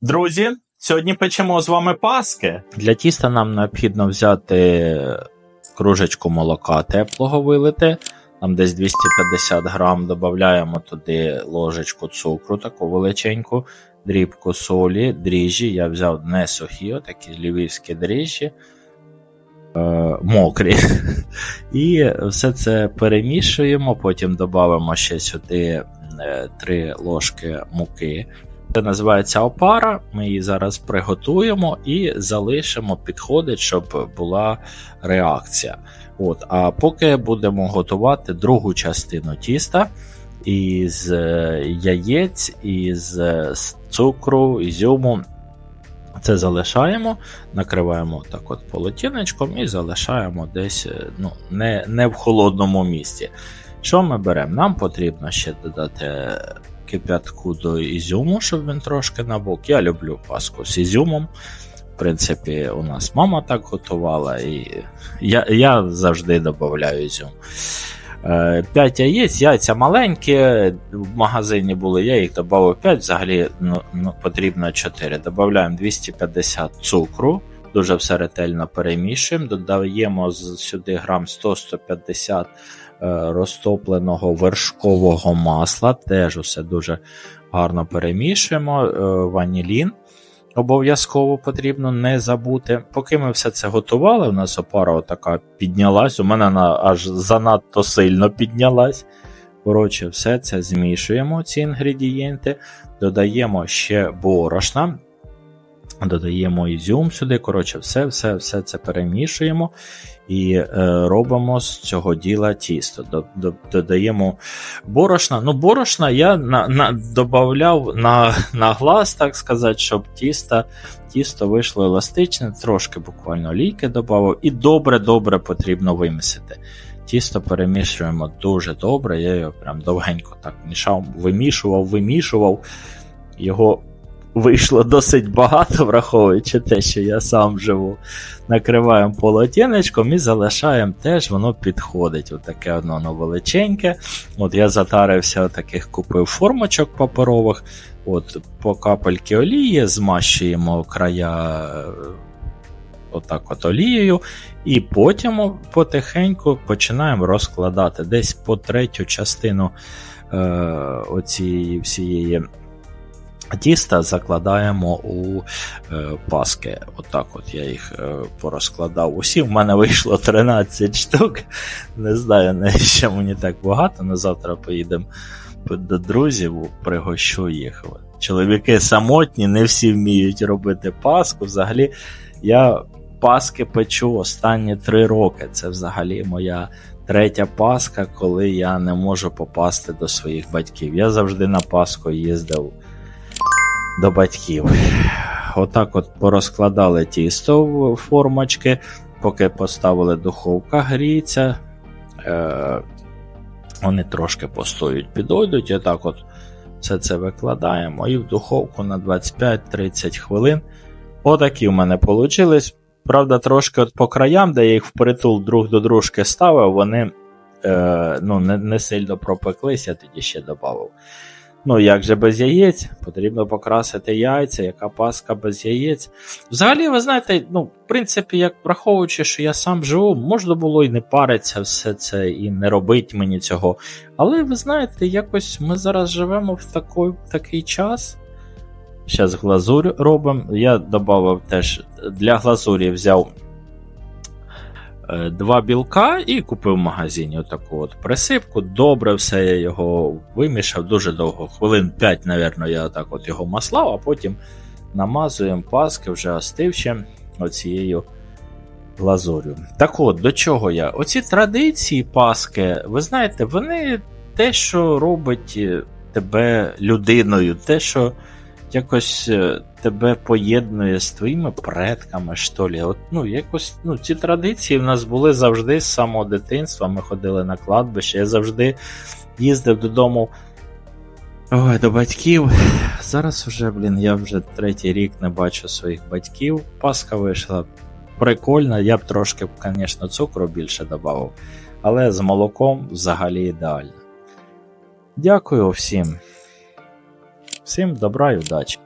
Друзі, сьогодні печемо з вами паски. Для тіста нам необхідно взяти кружечку молока теплого вилити. Там десь 250 грам. Додаємо туди ложечку цукру, таку величеньку, дрібку солі, дріжджі. Я взяв не сухі, такі львівські дріжджі. Е, мокрі. І все це перемішуємо, потім додамо ще сюди 3 ложки муки. Це називається опара. Ми її зараз приготуємо і залишимо підходить, щоб була реакція. От, А поки будемо готувати другу частину тіста із е, яєць, із е, цукру, ізюму. Це залишаємо, накриваємо так от полотіночком і залишаємо десь е, ну, не, не в холодному місці. Що ми беремо? Нам потрібно ще додати кип'ятку до ізюму, щоб він трошки набук. Я люблю паску з ізюмом. В принципі, у нас мама так готувала, і я я завжди додаю ізюм. 5 яєць, яйця маленькі, в магазині були, я їх додав 5, взагалі ну, ну, потрібно 4. Додаємо 250 цукру, дуже все ретельно перемішуємо, додаємо сюди грам 100-150 розтопленого вершкового масла, теж усе дуже гарно перемішуємо. Ванілін обов'язково потрібно не забути. Поки ми все це готували, у нас опара така піднялась, у мене вона аж занадто сильно піднялась. Коротше, все це змішуємо, ці інгредієнти, додаємо ще борошна, додаємо ізюм сюди. Коротше, все все, все це перемішуємо і е, робимо з цього діла тісто. Додаємо борошна. Ну, борошна я на, на, додавав на на глаз, так сказати, щоб тісто тісто вийшло еластичне, трошки буквально олійки додав, і добре-добре потрібно вимісити. Тісто перемішуємо дуже добре, я його прям довгенько так мішав, вимішував, вимішував. Його вийшло досить багато, враховуючи те, що я сам живу. Накриваємо полотенечком і залишаємо теж, воно підходить. Отаке От воно величеньке. От Я затарився, таких купив формочок паперових. От По капельки олії змащуємо края. Отак от олією, і потім потихеньку починаємо розкладати десь по третю частину е, оцієї всієї Тіста закладаємо у е, паски. Отак от я їх е, порозкладав. Усі в мене вийшло 13 штук. Не знаю, навіщо мені так багато, але завтра поїдемо до друзів, пригощу їх. Чоловіки самотні, не всі вміють робити паску. Взагалі, я паски печу останні 3 роки. Це взагалі моя. Третя Пасха, коли я не можу попасти до своїх батьків. Я завжди на Пасху їздив до батьків. Отак от порозкладали тісто в формочки, поки поставили духовка гріється. Е, Вони трошки постоють, підойдуть. І от все це викладаємо і в духовку на 25-30 хвилин. Отакі в мене вийшли. Правда, трошки от по краям, де я їх впритул друг до дружки ставив, вони е, ну, не не сильно пропеклися, тоді ще додав. Ну, як же без яєць, потрібно покрасити яйця, яка паска без яєць. Взагалі, ви знаєте, ну, в принципі, як враховуючи, що я сам живу, можна було і не паритися все це, і не робити мені цього. Але ви знаєте, якось ми зараз живемо в такий, такий час. Зараз глазурь робимо. Я додав теж для глазурі взяв. Е, два білка і купив в магазині отаку от присипку. Добре, все я його вимішав дуже довго. Хвилин 5, мабуть, я так от його маслав, а потім намазуємо паски вже остивши оцією глазурю. Так от, до чого я? Оці традиції паски, ви знаєте, вони те, що робить е, тебе людиною, те, що якось е, тебе поєднує з твоїми предками, що лі. От, ну, якось, ну, Ці традиції в нас були завжди з самого дитинства. Ми ходили на кладбище. Я завжди їздив додому ой, до батьків. Зараз вже, блін, я вже третій рік не бачу своїх батьків. Паска вийшла прикольна, я б трошки, звісно, цукру більше додав, але з молоком взагалі ідеально. Дякую всім. Всім добра і удачі!